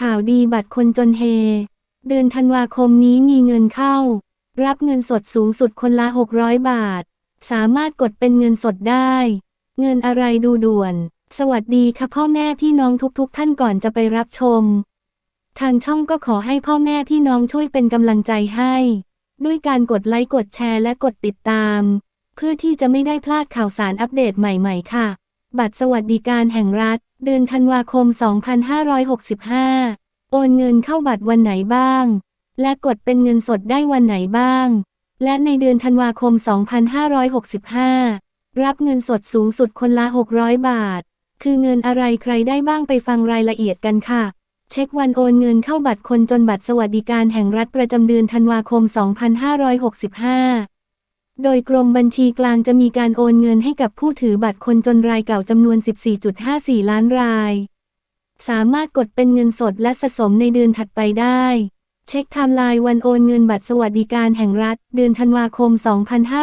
ข่าวดีบัตรคนจนเฮ เดือนธันวาคมนี้มีเงินเข้า รับเงินสดสูงสุดคนละ 600 บาท สามารถกดเป็นเงินสดได้ เงินอะไรดูด่วน สวัสดีค่ะพ่อแม่พี่น้องทุกๆทท่านก่อนจะไปรับชม ทางช่องก็ขอให้พ่อแม่พี่น้องช่วยเป็นกำลังใจให้ ด้วยการกดไลค์กดแชร์และกดติดตาม เพื่อที่จะไม่ได้พลาดข่าวสารอัปเดตใหม่ ๆ ค่ะ บัตรสวัสดิการแห่งรัฐ เดือนธันวาคม 2565 โอนเงินเข้าบัตรวันไหนบ้าง และกดเป็นเงินสดได้วันไหนบ้าง และในเดือนธันวาคม 2565 รับเงินสดสูงสุดคนละ 600 บาท คือเงินอะไรใครได้บ้างไปฟังรายละเอียดกันค่ะ เช็ควันโอนเงินเข้าบัตรคนจนบัตรสวัสดิการแห่งรัฐประจำเดือนธันวาคม 2565 โดยกรมบัญชีกลางจะมีการโอนเงินให้กับผู้ถือบัตรคนจนรายเก่าจำนวน 14.54 ล้านราย สามารถกดเป็นเงินสดและสะสมในเดือนถัดไปได้ เช็คไทม์ไลน์วันโอนเงินบัตรสวัสดิการแห่งรัฐ เดือนธันวาคม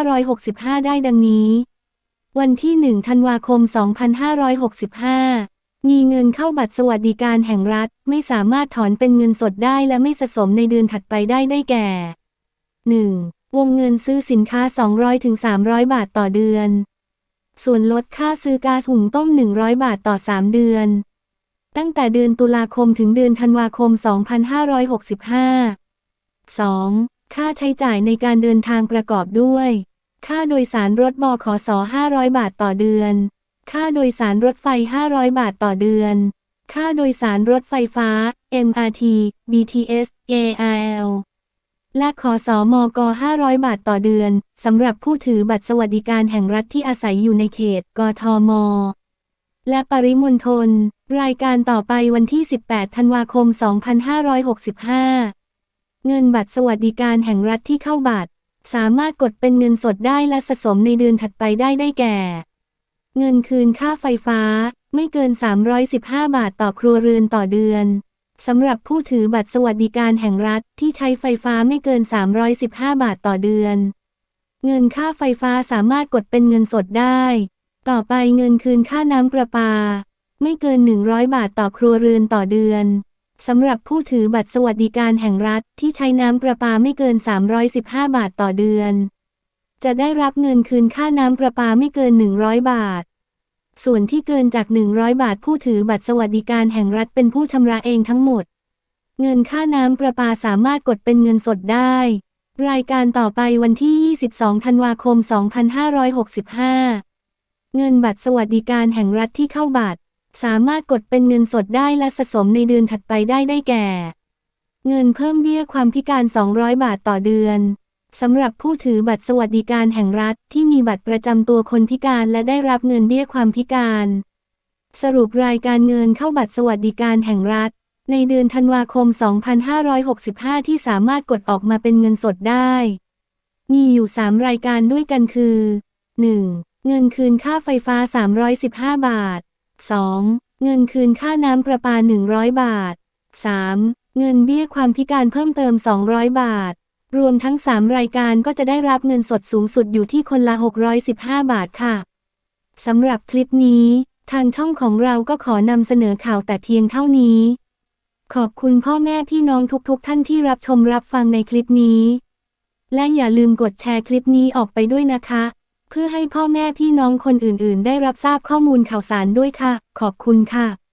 2565 ได้ดังนี้ วันที่ 1 ธันวาคม 2565มีเงินเข้าบัตรสวัสดิการแห่งรัฐ ไม่สามารถถอนเป็นเงินสดได้และไม่สะสมในเดือนถัดไปได้ได้แก่ 1. วงเงินซื้อสินค้า 200-300 บาทต่อเดือน ส่วนลดค่าซื้อกาถุงต้ม 100 บาทต่อ 3 เดือน ตั้งแต่เดือนตุลาคมถึงเดือนธันวาคม 2565 2. ค่าใช้จ่ายในการเดินทางประกอบด้วย ค่าโดยสารรถบขส500 บาทต่อเดือน ค่าโดยสารรถไฟ 500 บาทต่อเดือน ค่าโดยสารรถไฟฟ้า MRT BTS ARL และขอสอมก500 บาทต่อเดือน สำหรับผู้ถือบัตรสวัสดิการแห่งรัฐที่อาศัยอยู่ในเขต กทม และปริมณฑล รายการต่อไปวันที่ 18 ธันวาคม 2565 เงินบัตรสวัสดิการแห่งรัฐที่เข้าบัตร สามารถกดเป็นเงินสดได้และสะสมในเดือนถัดไปได้ได้แก่ เงินคืนค่าไฟฟ้า ไม่เกิน 315 บาทต่อครัวเรือนต่อเดือน สำหรับผู้ถือบัตรสวัสดิการแห่งรัฐที่ใช้ไฟฟ้าไม่เกิน 315 บาทต่อเดือน เงินค่าไฟฟ้าสามารถกดเป็นเงินสดได้ ต่อไปเงินคืนค่าน้ำประปา ไม่เกิน 100 บาทต่อครัวเรือนต่อเดือนสำหรับผู้ถือบัตรสวัสดิการแห่งรัฐที่ใช้น้ำประปาไม่เกิน 315 บาทต่อเดือน จะได้รับเงินคืนค่าน้ำประปาไม่เกิน 100 บาท ส่วนที่เกินจาก 100 บาทผู้ถือบัตรสวัสดิการแห่งรัฐเป็นผู้ชำระเองทั้งหมด เงินค่าน้ำประปาสามารถกดเป็นเงินสดได้ รายการต่อไปวันที่ 22 ธันวาคม 2565 เงินบัตรสวัสดิการแห่งรัฐที่เข้าบัตร สามารถกดเป็นเงินสดได้และสะสมในเดือนถัดไปได้ได้แก่ เงินเพิ่มเบี้ยความพิการ 200 บาทต่อเดือน สำหรับผู้ถือบัตรสวัสดิการแห่งรัฐที่มีบัตรประจำตัวคนพิการและได้รับเงินเบี้ยความพิการ สรุปรายการเงินเข้าบัตรสวัสดิการแห่งรัฐ ในเดือนธันวาคม 2565 ที่สามารถกดออกมาเป็นเงินสดได้ มีอยู่ 3 รายการด้วยกันคือ 1. เงินคืนค่าไฟฟ้า 315 บาท 2. เงินคืนค่าน้ำประปา 100 บาท 3. เงินเบี้ยความพิการเพิ่มเติม 200 บาท รวมทั้ง 3 รายการก็จะได้รับเงินสดสูงสุดอยู่ที่คนละ 615 บาทค่ะสำหรับคลิปนี้ ทางช่องของเราก็ขอนำเสนอข่าวแต่เพียงเท่านี้ ขอบคุณพ่อแม่พี่น้องทุกๆ ท่านที่รับชมรับฟังในคลิปนี้ และอย่าลืมกดแชร์คลิปนี้ออกไปด้วยนะคะ เพื่อให้พ่อแม่พี่น้องคนอื่นๆ ได้รับทราบข้อมูลข่าวสารด้วยค่ะ ขอบคุณค่ะ